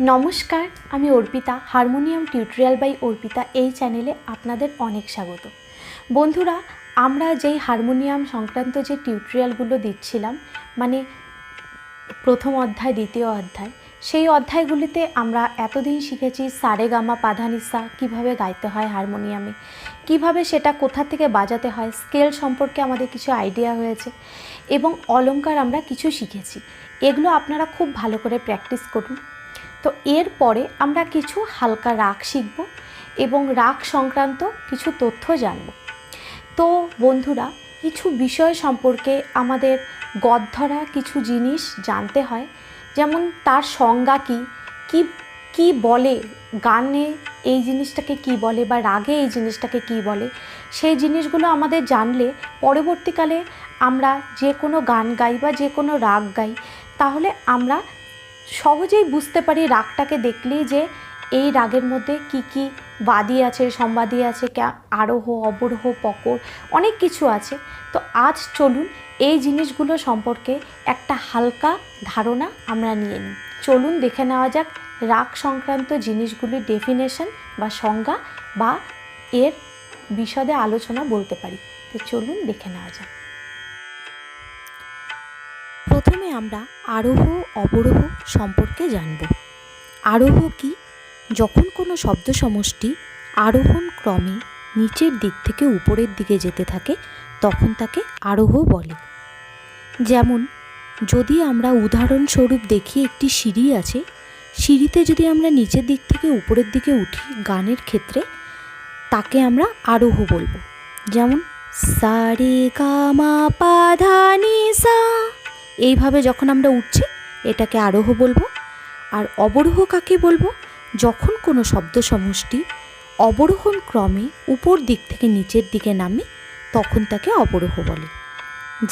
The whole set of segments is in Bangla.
নমস্কার, আমি Arpita, harmonium tutorial by Arpita এই চ্যানেলে আপনাদের অনেক স্বাগত। বন্ধুরা, আমরা যেই হারমোনিয়াম সংক্রান্ত যে টিউটোরিয়ালগুলো দিচ্ছিলাম মানে প্রথম অধ্যায়, দ্বিতীয় অধ্যায়, সেই অধ্যায়গুলিতে আমরা এতদিন শিখেছি সারে গামা পাধানিসা কীভাবে গাইতে হয় হারমোনিয়ামে, কীভাবে সেটা কোথা থেকে বাজাতে হয়, স্কেল সম্পর্কে আমাদের কিছু আইডিয়া হয়েছে, এবং অলংকার আমরা কিছু শিখেছি। এগুলো আপনারা খুব ভালো করে প্র্যাকটিস করুন। তো এরপরে আমরা কিছু হালকা রাগ শিখব এবং রাগ সংক্রান্ত কিছু তথ্য জানব। তো বন্ধুরা, কিছু বিষয় সম্পর্কে আমাদের গদ্ধরা কিছু জিনিস জানতে হয়, যেমন তার সংজ্ঞা কী কী কী বলে, গানে এই জিনিসটাকে কি বলে বা রাগে এই জিনিসটাকে কি বলে, সেই জিনিসগুলো আমাদের জানলে পরবর্তীকালে আমরা যে কোনো গান গাই বা যে কোনো রাগ গাই, তাহলে আমরা সহজেই বুঝতে পারি রাগটাকে দেখলেই যে এই রাগের মধ্যে কি কি বাদি আছে সম্বাদী আছে আরোহ, অবরোহ, পকর, অনেক কিছু আছে। তো আজ চলুন এই জিনিসগুলো সম্পর্কে একটা হালকা ধারণা আমরা নিয়ে নিই। চলুন দেখে নেওয়া যাক রাগ সংক্রান্ত জিনিসগুলির ডেফিনেশন বা সংজ্ঞা বা এর বিশদে আলোচনা বলতে পারি। তো চলুন দেখে নেওয়া যাক। প্রথমে আমরা আরোহ অবরোহ সম্পর্কে জানব। আরোহ কি? যখন কোনো শব্দ সমষ্টি আরোহণ ক্রমে নিচের দিক থেকে উপরের দিকে যেতে থাকে, তখন তাকে আরোহ বলে। যেমন, যদি আমরা উদাহরণস্বরূপ দেখি একটি সিঁড়ি আছে, সিঁড়িতে যদি আমরা নিচের দিক থেকে উপরের দিকে উঠি গানের ক্ষেত্রে, তাকে আমরা আরোহ বলব। যেমন সা রে গা মা পা ধা নি সা এইভাবে যখন আমরা উঠছি, এটাকে আরোহ বলব। আর অবরোহ কাকে বলব? যখন কোনো শব্দ সমষ্টি অবরোহণ ক্রমে উপর দিক থেকে নিচের দিকে নামে, তখন তাকে অবরোহ বলে।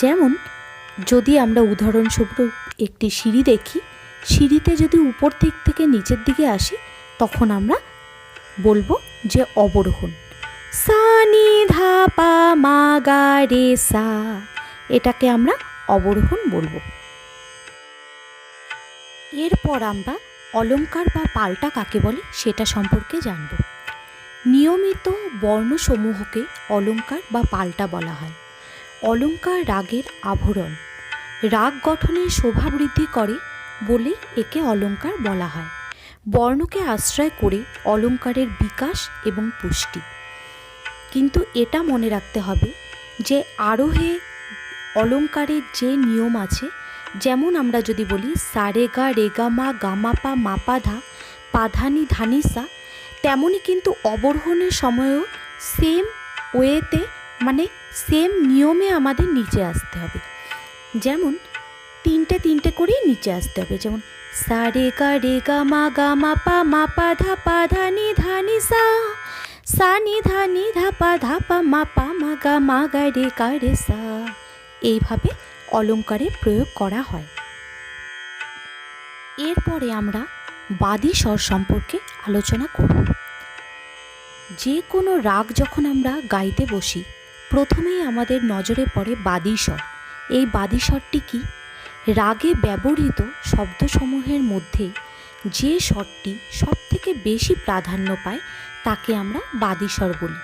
যেমন, যদি আমরা উদাহরণস্বরূপ একটি সিঁড়ি দেখি, সিঁড়িতে যদি উপর দিক থেকে নিচের দিকে আসি, তখন আমরা বলব যে অবরোহণ। সা নি ধা পা মা গা রে সা এটাকে আমরা অবরোহণ বলব। এরপর আমরা অলংকার বা পাল্টা কাকে বলে সেটা সম্পর্কে জানব। নিয়মিত বর্ণসমূহকে অলংকার বা পাল্টা বলা হয়। অলংকার রাগের আভরণ রাগ গঠনের শোভা বৃদ্ধি করে বলে একে অলংকার বলা হয়। বর্ণকে আশ্রয় করে অলংকারের বিকাশ এবং পুষ্টি। কিন্তু এটা মনে রাখতে হবে যে আরোহে অলংকারের যে নিয়ম আছে, যেমন আমরা যদি বলি সারেগা রেগা মা গামা পা মাপা ধা পাধানি ধানিসা তেমনই কিন্তু অবরোহণের সময়ও সেম ওয়েতে মানে সেম নিয়মে আমাদের নিচে আসতে হবে। যেমন তিনটে তিনটে করেই নিচে আসতে হবে। যেমন সা রে গা রে গা মা গা মা পা মা পা ধা পা ধা নি ধা নি সা সা নি ধা নি ধা, পা ধা পা, মা পা মা গা মা গা রে গা রে সা। এইভাবে অলংকারে প্রয়োগ করা হয়। এরপরে আমরা বাদী স্বর সম্পর্কে আলোচনা করব। যে কোনো রাগ যখন আমরা গাইতে বসি, প্রথমেই আমাদের নজরে পড়ে বাদী স্বর। এই বাদী স্বরটি কি? রাগে ব্যবহৃত শব্দসমূহের মধ্যে যে স্বরটি সবথেকে বেশি প্রাধান্য পায় তাকে আমরা বাদী স্বর বলি।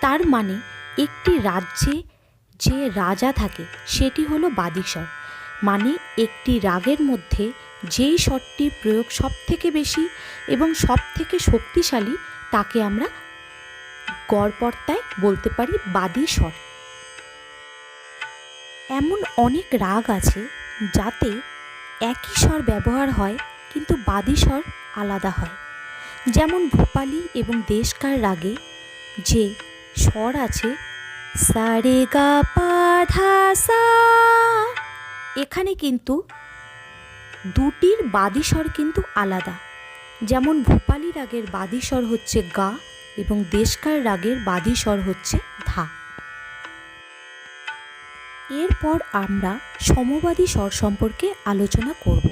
তার মানে একটি রাজ্যে যে রাজা থাকে, সেটি হলো বাদীস্বর মানে একটি রাগের মধ্যে যেই স্বরটির প্রয়োগ সব থেকে বেশি এবং সব থেকে শক্তিশালী, তাকে আমরা গড়পর্তায় বলতে পারি বাদী স্বর এমন অনেক রাগ আছে যাতে একই স্বর ব্যবহার হয়, কিন্তু বাদী স্বর আলাদা হয়। যেমন ভূপালী এবং দেশকার রাগে যে স্বর আছে সা রে গা পা ধা সা। এখানে কিন্তু দুটির বাদী স্বর কিন্তু আলাদা। যেমন ভূপালী রাগের বাদী স্বর হচ্ছে গা এবং দেশকার রাগের বাদী স্বর হচ্ছে ধা। এরপর আমরা সমবাদী স্বর সম্পর্কে আলোচনা করব।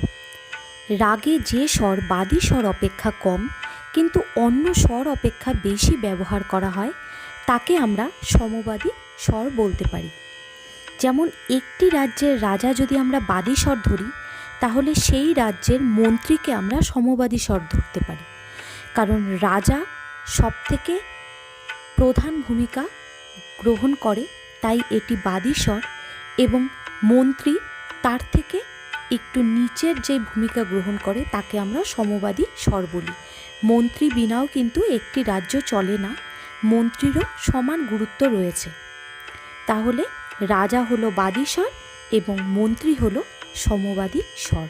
রাগে যে স্বর বাদী স্বর অপেক্ষা কম, কিন্তু অন্য স্বর অপেক্ষা বেশি ব্যবহার করা হয় তাকে আমরা সমবাদী স্বর বলতে পারি। যেমন একটি রাজ্যের রাজা যদি আমরা বাদী স্বর ধরি, তাহলে সেই রাজ্যের মন্ত্রীকে আমরা সমবাদী স্বর ধরতে পারি। কারণ রাজা সব থেকে প্রধান ভূমিকা গ্রহণ করে, তাই এটি বাদী স্বর এবং মন্ত্রী তার থেকে একটু নিচের যে ভূমিকা গ্রহণ করে, তাকে আমরা সমবাদী স্বর বলি। মন্ত্রী বিনাও কিন্তু একটি রাজ্য চলে না মন্ত্রীরও সমান গুরুত্ব রয়েছে। তাহলে রাজা হলো বাদী স্বর এবং মন্ত্রী হলো সমবাদী স্বর।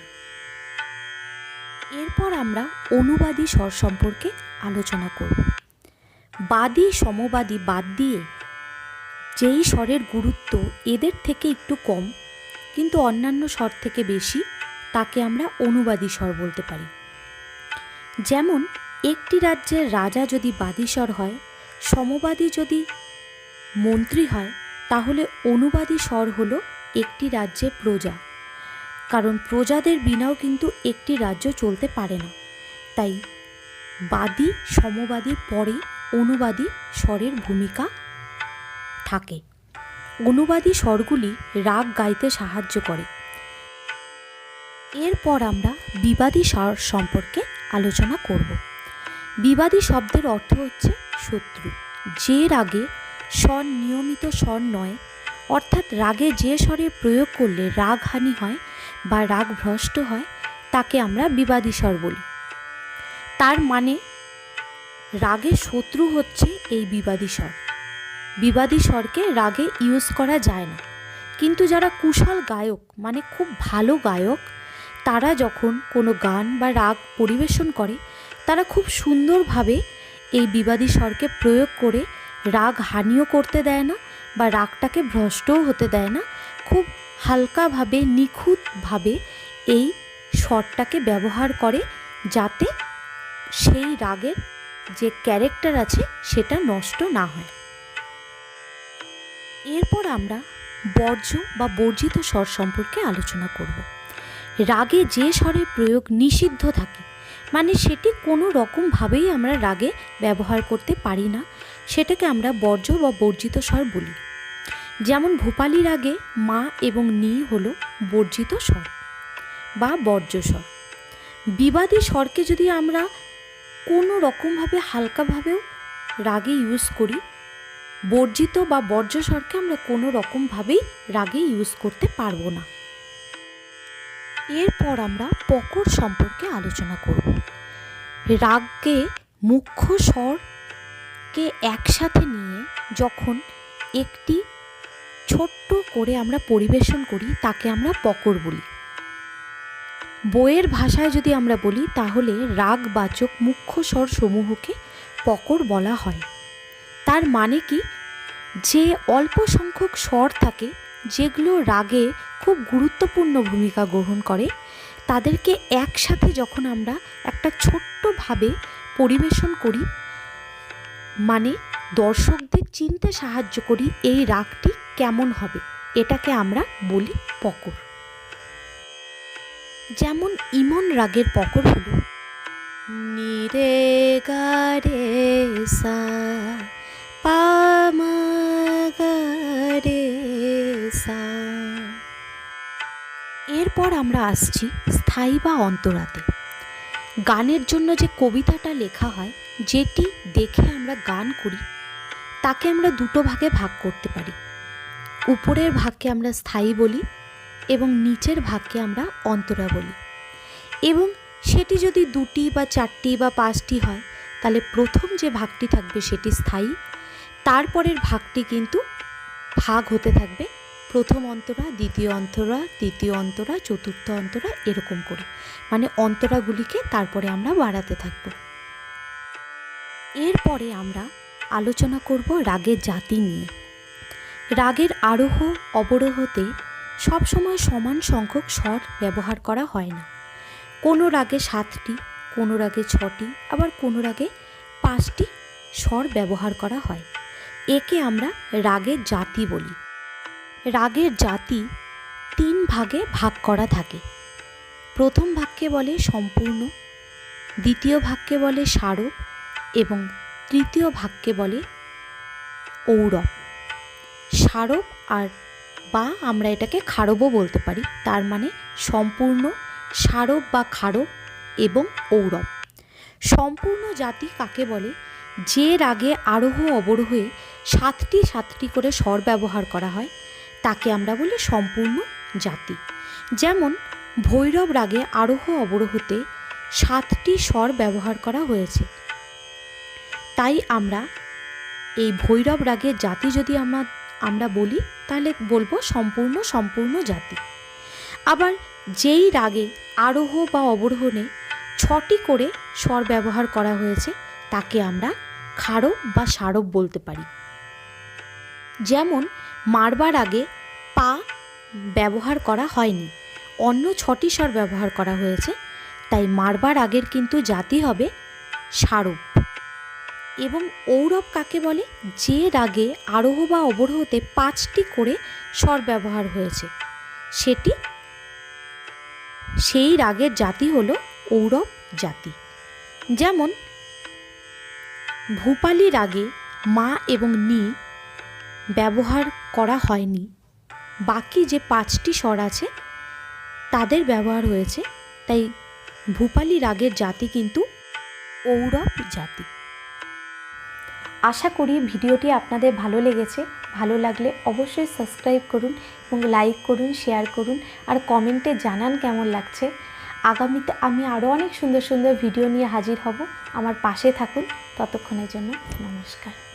এরপর আমরা অনুবাদী স্বর সম্পর্কে আলোচনা করব। বাদী, সমবাদী বাদ দিয়ে যেই স্বরের গুরুত্ব এদের থেকে একটু কম, কিন্তু অন্যান্য স্বর থেকে বেশি, তাকে আমরা অনুবাদী স্বর বলতে পারি। যেমন, একটি রাজ্যের রাজা যদি বাদী স্বর হয় সমবাদী যদি মন্ত্রী হয়, তাহলে অনুবাদী স্বর হল একটি রাজ্যে প্রজা। কারণ প্রজাদের বিনাও কিন্তু একটি রাজ্য চলতে পারে না। তাই বাদী সমবাদীর পরে অনুবাদী স্বরের ভূমিকা থাকে। অনুবাদী স্বরগুলি রাগ গাইতে সাহায্য করে। এরপর আমরা বিবাদী স্বর সম্পর্কে আলোচনা করব। বিবাদী শব্দের অর্থ হচ্ছে শত্রু। যে রাগে স্বর নিয়মিত স্বর নয়, অর্থাৎ রাগে যে স্বরের প্রয়োগ করলে রাগ হানি হয় বা রাগ ভ্রষ্ট হয়, তাকে আমরা বিবাদী স্বর বলি। তার মানে রাগের শত্রু হচ্ছে এই বিবাদী স্বর। বিবাদী স্বরকে রাগে ইউজ করা যায় না। কিন্তু যারা কুশল গায়ক মানে খুব ভালো গায়ক, তারা যখন কোনো গান বা রাগ পরিবেশন করে তারা খুব সুন্দরভাবে এই বিবাদী স্বরকে প্রয়োগ করে রাগ হানিও করতে দেয় না বা রাগটাকে ভ্রষ্টও হতে দেয় না। খুব হালকাভাবে, নিখুঁতভাবে এই স্বরটাকে ব্যবহার করে যাতে সেই রাগের যে ক্যারেক্টার আছে সেটা নষ্ট না হয়। এরপর আমরা বর্জ্য বা বর্জিত স্বর সম্পর্কে আলোচনা করব। রাগে যে স্বরের প্রয়োগ নিষিদ্ধ থাকে মানে সেটি কোনো রকমভাবেই আমরা রাগে ব্যবহার করতে পারি না, সেটাকে আমরা বর্জ্য বা বর্জিত স্বর বলি। যেমন ভূপালী রাগে মা এবং নি হলো বর্জিত স্বর বা বর্জ্য স্বর। বিবাদী স্বরকে যদি আমরা কোনো রকমভাবে হালকাভাবেও রাগে ইউজ করি, বর্জিত বা বর্জ্য স্বরকে আমরা কোনো রকমভাবেই রাগে ইউজ করতে পারব না। এরপর আমরা পকর সম্পর্কে আলোচনা করব। রাগকে মুখ্য স্বরকে একসাথে নিয়ে যখন একটি ছোট্ট করে আমরা পরিবেশন করি, তাকে আমরা পকর বলি। বইয়ের ভাষায় যদি আমরা বলি, তাহলে রাগবাচক মুখ্য স্বর সমূহকে পকর বলা হয়। তার মানে কি? যে অল্প সংখ্যক স্বর থাকে যেগুলো রাগে খুব গুরুত্বপূর্ণ ভূমিকা গ্রহণ করে, তাদেরকে একসাথে যখন আমরা একটা ছোট্টভাবে পরিবেশন করি মানে দর্শকদের চিনতে সাহায্য করি এই রাগটি কেমন হবে, এটাকে আমরা বলি পকর। যেমন ইমন রাগের পকর হলো, নিরে গারে সা এরপর আমরা আসছি স্থায়ী বা অন্তরাতে। গানের জন্য যে কবিতাটা লেখা হয়, যেটি দেখে আমরা গান করি, তাকে আমরা দুটো ভাগে ভাগ করতে পারি। উপরের ভাগকে আমরা স্থায়ী বলি এবং নিচের ভাগকে আমরা অন্তরা বলি। এবং সেটি যদি দুটি বা চারটি বা পাঁচটি হয়, তাহলে প্রথম যে ভাগটি থাকবে সেটি স্থায়ী, তারপরের ভাগটি কিন্তু ভাগ হতে থাকবে প্রথম অন্তরা, দ্বিতীয় অন্তরা, তৃতীয় অন্তরা, চতুর্থ অন্তরা এরকম করে। মানে অন্তরাগুলিকে তারপরে আমরা বাড়াতে থাকব। এরপরে আমরা আলোচনা করব রাগের জাতি নিয়ে। রাগের আরোহ, অবরোহতে সবসময় সমান সংখ্যক স্বর ব্যবহার করা হয় না। কোনো রাগে সাতটি, কোনো রাগে ছটি, আবার কোনো রাগে পাঁচটি স্বর ব্যবহার করা হয়। একে আমরা রাগের জাতি বলি। রাগের জাতি তিন ভাগে ভাগ করা থাকে। প্রথম ভাগকে বলে সম্পূর্ণ, দ্বিতীয় ভাগকে বলে স্মারক এবং তৃতীয় ভাগকে বলে ঔরব। স্মারক আর বা আমরা এটাকে খারবও বলতে পারি, তার মানে সম্পূর্ণ, সারব বা খারব এবং ঔরব। সম্পূর্ণ জাতি কাকে বলে? যে রাগে আরোহ অবরোহে সাতটি সাতটি করে স্বর ব্যবহার করা হয় তাকে আমরা বলি সম্পূর্ণ জাতি। যেমন, ভৈরব রাগে আরোহ অবরোহতে সাতটি স্বর ব্যবহার করা হয়েছে। তাই আমরা এই ভৈরব রাগের জাতি যদি আমরা আমরা বলি, তাহলে বলব সম্পূর্ণ সম্পূর্ণ জাতি। আবার যেই রাগে আরোহ বা অবরোহণে ছটি করে স্বর ব্যবহার করা হয়েছে, তাকে আমরা খারব বা সারব বলতে পারি। যেমন মারবার আগে পা ব্যবহার করা হয়নি। অন্য ছটি স্বর ব্যবহার করা হয়েছে, তাই মারবার আগের কিন্তু জাতি হবে সারব এবং ঔরব কাকে বলে? যে রাগে আরোহ বা অবরোহতে পাঁচটি করে স্বর ব্যবহার হয়েছে। সেটি সেই রাগের জাতি হলো ঔরব জাতি। যেমন, ভূপালি রাগে মা এবং নি ব্যবহার করা হয়নি। বাকি যে পাঁচটি স্বর আছে, তাদের ব্যবহার হয়েছে। তাই ভূপালি রাগের জাতি কিন্তু ঔরব জাতি। আশা করি ভিডিওটি আপনাদের ভালো লেগেছে। ভালো লাগলে অবশ্যই সাবস্ক্রাইব করুন এবং লাইক করুন, শেয়ার করুন আর কমেন্টে জানান কেমন লাগছে। আগামীতে আমি আরও অনেক সুন্দর সুন্দর ভিডিও নিয়ে হাজির হব। আমার পাশে থাকুন। ততক্ষণের জন্য নমস্কার।